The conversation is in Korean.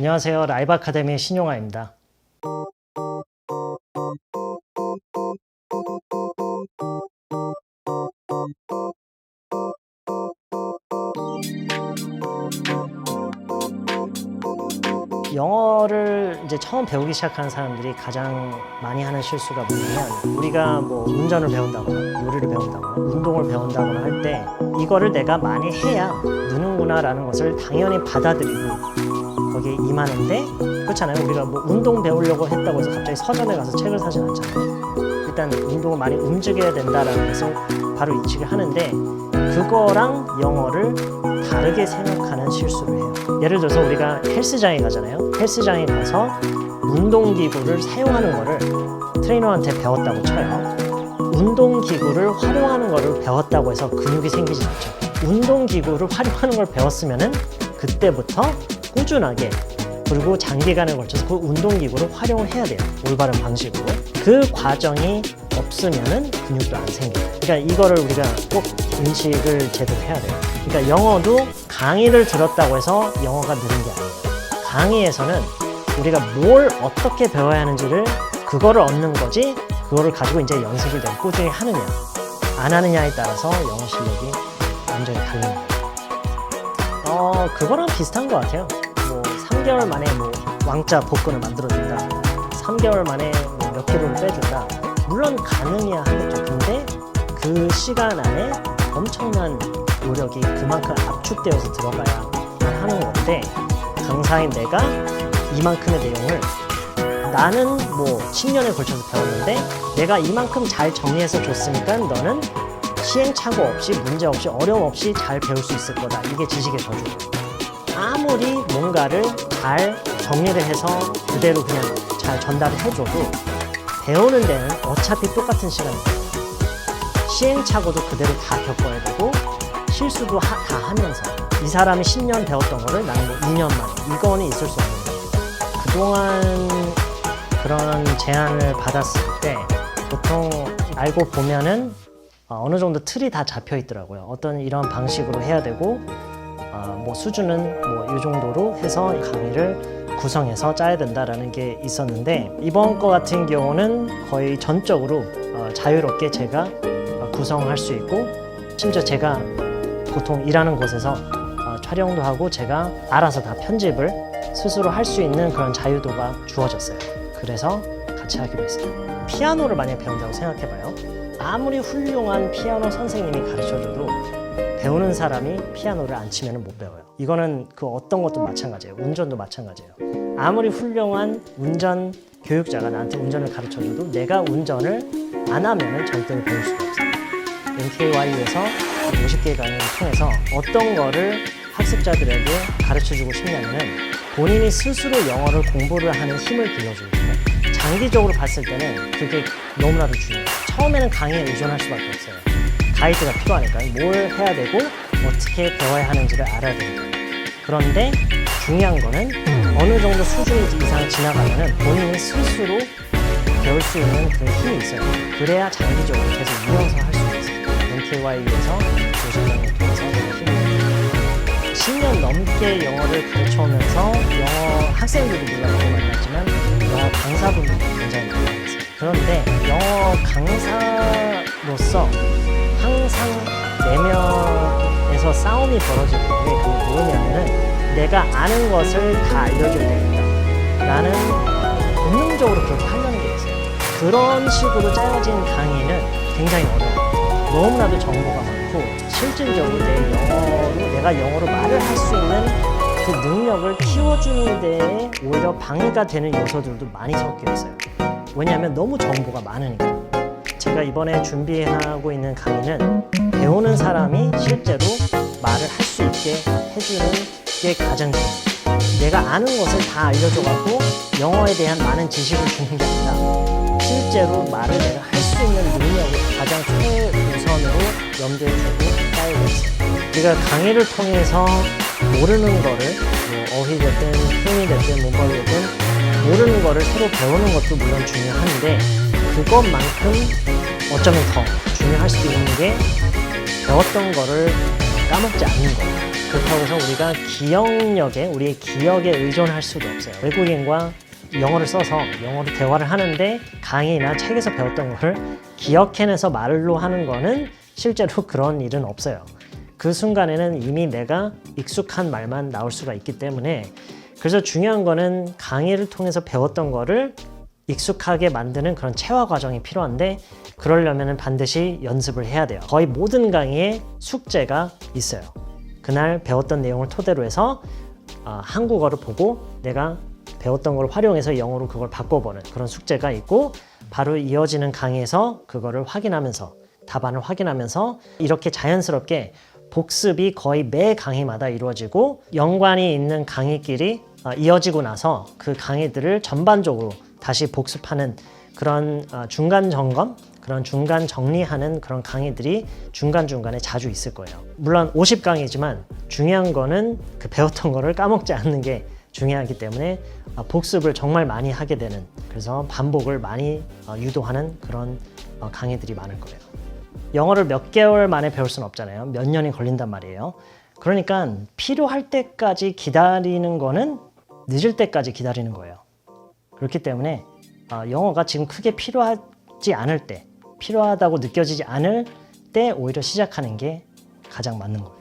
안녕하세요. 라이브 아카데미 신용아입니다. 영어를 이제 처음 배우기 시작하는 사람들이 가장 많이 하는 실수가 뭐냐면 우리가 뭐 운전을 배운다거나 요리를 배운다거나 운동을 배운다거나 할 때 이거를 내가 많이 해야 느는구나라는 것을 당연히 받아들이고 거기에 임하는데 그렇잖아요. 우리가 뭐 운동 배우려고 했다고 해서 갑자기 서점에 가서 책을 사진 않잖아요. 일단 운동을 많이 움직여야 된다라는 것을 바로 인식을 하는데 그거랑 영어를 다르게 생각하는 실수를 해요. 예를 들어서 우리가 헬스장에 가잖아요. 헬스장에 가서 운동기구를 사용하는 거를 트레이너한테 배웠다고 쳐요. 운동기구를 활용하는 거를 배웠다고 해서 근육이 생기진 않죠. 운동기구를 활용하는 걸 배웠으면 은 그때부터 꾸준하게 그리고 장기간에 걸쳐서 그 운동기구를 활용을 해야 돼요. 올바른 방식으로. 그 과정이 없으면은 근육도 안 생겨요. 그러니까 이거를 우리가 꼭 인식을 제대로 해야 돼요. 그러니까 영어도 강의를 들었다고 해서 영어가 느는 게 아니에요. 강의에서는 우리가 뭘 어떻게 배워야 하는지를 그거를 얻는 거지 그거를 가지고 이제 연습을 꾸준히 하느냐 안 하느냐에 따라서 영어 실력이 완전히 달라요. 어 그거랑 비슷한 것 같아요. 뭐 3개월 만에 뭐 왕자 복근을 만들어준다. 3개월 만에 뭐 몇 킬로를 빼준다. 물론 가능해야 하겠죠. 근데 그 시간 안에 엄청난 노력이 그만큼 압축되어서 들어가야 하는 건데 강사인 내가 이만큼의 내용을 나는 뭐 10년에 걸쳐서 배웠는데 내가 이만큼 잘 정리해서 줬으니까 너는 시행착오 없이 문제 없이 어려움 없이 잘 배울 수 있을 거다. 이게 지식의 저주고 아무리 뭔가를 잘 정리를 해서 그대로 그냥 잘 전달을 해줘도 배우는 데는 어차피 똑같은 시간이 돼요. 시행착오도 그대로 다 겪어야 되고 실수도 하- 다 하면서 이 사람이 10년 배웠던 거를 나는 뭐 2년 만에 이거는 있을 수 없는 거예요. 그동안 그런 제안을 받았을 때 보통 알고 보면은 어, 어느 정도 틀이 다 잡혀 있더라고요. 어떤 이런 방식으로 해야 되고 어, 뭐 수준은 뭐 이 정도로 해서 강의를 구성해서 짜야 된다라는 게 있었는데 이번 거 같은 경우는 거의 전적으로 어, 자유롭게 제가 어, 구성할 수 있고 심지어 제가 보통 일하는 곳에서 어, 촬영도 하고 제가 알아서 다 편집을 스스로 할 수 있는 그런 자유도가 주어졌어요. 그래서 같이 하기로 했어요. 피아노를 만약 배운다고 생각해봐요. 아무리 훌륭한 피아노 선생님이 가르쳐줘도 배우는 사람이 피아노를 안 치면 못 배워요. 이거는 그 어떤 것도 마찬가지예요. 운전도 마찬가지예요. 아무리 훌륭한 운전 교육자가 나한테 운전을 가르쳐줘도 내가 운전을 안 하면 절대로 배울 수가 없어요. NKY에서 50개 강의를 통해서 어떤 거를 학습자들에게 가르쳐주고 싶냐면은 본인이 스스로 영어를 공부를 하는 힘을 길러주고 싶어요. 장기적으로 봤을 때는 그게 너무나도 중요해요. 처음에는 강의에 의존할 수밖에 없어요. 가이드가 필요하니까 뭘 해야 되고 어떻게 배워야 하는지를 알아야 되니까. 그런데 중요한 거는 어느 정도 수준 이상 지나가면은 본인이 스스로 배울 수 있는 그 힘이 있어요. 그래야 장기적으로 계속 이어서 할 수 있어요. NKY에서 50년을 통해서 그 힘을 10년 넘게 영어를 가르쳐 오면서 영어 학생들도 물론 많이 만났지만 영어 강사분들도 굉장히 만났어요. 그런데 영어 강사로서 항상 내면에서 싸움이 벌어지는 게 그게 뭐냐면은 내가 아는 것을 다 알려줘야 되겠다. 나는 본능적으로 그렇게 하려는 게 있어요. 그런 식으로 짜여진 강의는 굉장히 어려워요. 너무나도 정보가 많고 실질적으로 내 영어로 내가 영어로 말을 할 수 있는 그 능력을 키워주는 데에 오히려 방해가 되는 요소들도 많이 섞여 있어요. 왜냐하면 너무 정보가 많으니까. 제가 이번에 준비하고 있는 강의는 배우는 사람이 실제로 말을 할 수 있게 해주는 게 가장 중요해요. 내가 아는 것을 다 알려줘갖고 영어에 대한 많은 지식을 주는 게 아니라 실제로 말을 내가 할 수 있는 능력을 가장 최우선으로 염두에 두고 짜여져 있어요. 우리가 강의를 통해서 모르는 거를 뭐 어휘 됐든 표현이 됐든 문법이 됐든 모르는 거를 새로 배우는 것도 물론 중요한데 그것만큼 어쩌면 더 중요할 수도 있는 게 배웠던 거를 까먹지 않는 거예요. 그렇다고 해서 우리가 기억력에 우리의 기억에 의존할 수도 없어요. 외국인과 영어를 써서 영어로 대화를 하는데 강의나 책에서 배웠던 거를 기억해내서 말로 하는 거는 실제로 그런 일은 없어요. 그 순간에는 이미 내가 익숙한 말만 나올 수가 있기 때문에 그래서 중요한 거는 강의를 통해서 배웠던 거를 익숙하게 만드는 그런 체화 과정이 필요한데 그러려면 반드시 연습을 해야 돼요. 거의 모든 강의에 숙제가 있어요. 그날 배웠던 내용을 토대로 해서 아, 한국어를 보고 내가 배웠던 걸 활용해서 영어로 그걸 바꿔보는 그런 숙제가 있고 바로 이어지는 강의에서 그거를 확인하면서 답안을 확인하면서 이렇게 자연스럽게 복습이 거의 매 강의마다 이루어지고 연관이 있는 강의끼리 어, 이어지고 나서 그 강의들을 전반적으로 다시 복습하는 그런 어, 중간 점검, 그런 중간 정리하는 그런 강의들이 중간중간에 자주 있을 거예요. 물론 50강이지만 중요한 거는 그 배웠던 거를 까먹지 않는 게 중요하기 때문에 어, 복습을 정말 많이 하게 되는 그래서 반복을 많이 어, 유도하는 그런 어, 강의들이 많을 거예요. 영어를 몇 개월 만에 배울 수는 없잖아요. 몇 년이 걸린단 말이에요. 그러니까 필요할 때까지 기다리는 거는 늦을 때까지 기다리는 거예요. 그렇기 때문에 어, 영어가 지금 크게 필요하지 않을 때, 필요하다고 느껴지지 않을 때 오히려 시작하는 게 가장 맞는 거예요.